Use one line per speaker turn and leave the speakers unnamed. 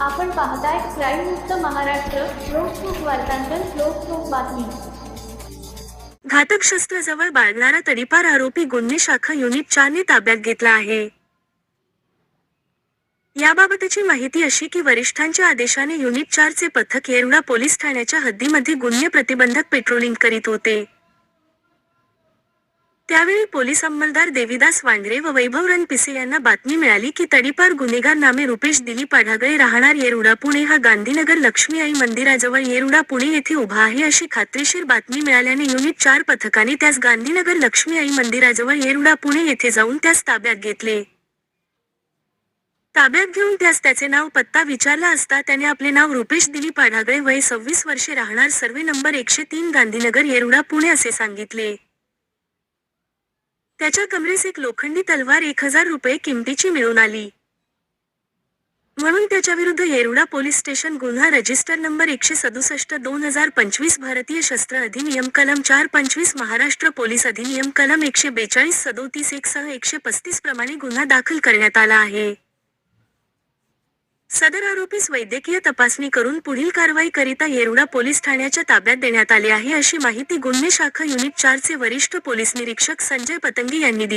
आपण पाहताय क्राईम मुक्त महाराष्ट्र लोकसुख वार्तांकन लोकसुख बातमी.
घातक शस्त्राजवळ बाळगणारा तडीपार आरोपी गुन्हे शाखा युनिट चारने ताब्यात घेतला आहे. याबाबतची माहिती अशी की वरिष्ठांच्या आदेशाने युनिट चारचे पथक येरवडा पोलीस ठाण्याच्या हद्दीमध्ये गुन्हे प्रतिबंधक पेट्रोलिंग करीत होते. त्यावेळी पोलीस अंमलदार देविदास वांगरे व वैभव रणपिसे यांना बातमी मिळाली की तडीपार गुन्हेगार नामे रुपेश दिलीप आढागळे राहणार येरुडा पुणे हा गांधीनगर लक्ष्मी आई मंदिराजवळ येरुडा पुणे येथे उभा आहे अशी खात्रीशीर बातमी मिळाल्याने युनिट चार पथकाने त्यास गांधीनगर लक्ष्मी आई मंदिराजवळ येरुडा पुणे येथे जाऊन त्यास ताब्यात घेतले. ताब्यात घेऊन त्यास त्याचे नाव पत्ता विचारला असता त्याने आपले नाव रुपेश दिलीप आढागळे वय सव्वीस वर्षे राहणार सर्वे नंबर एकशे तीन गांधीनगर येरुडा पुणे असे सांगितले. त्याच्या कमरेस एक लोखंडी तलवार एक हजार रुपये किमतीची मिळून आली. म्हणून त्याच्याविरुद्ध येरुडा पोलीस स्टेशन गुन्हा रजिस्टर नंबर एकशे सदुसष्ट दोन हजार पंचवीस भारतीय शस्त्र अधिनियम कलम चार पंचवीस महाराष्ट्र पोलीस अधिनियम कलम एकशे बेचाळीस सदोतीस एक सह एकशे पस्तीस प्रमाणे गुन्हा दाखल करण्यात आला आहे. सदर आरोपीस वैद्यकीय तपासणी करून पुढील कारवाई करिता येरुडा पोलीस ठाण्याच्या ताब्यात देण्यात आले आहे अशी माहिती गुन्हे शाखा युनिट चारचे वरिष्ठ पोलीस निरीक्षक संजय पतंगे यांनी दिली.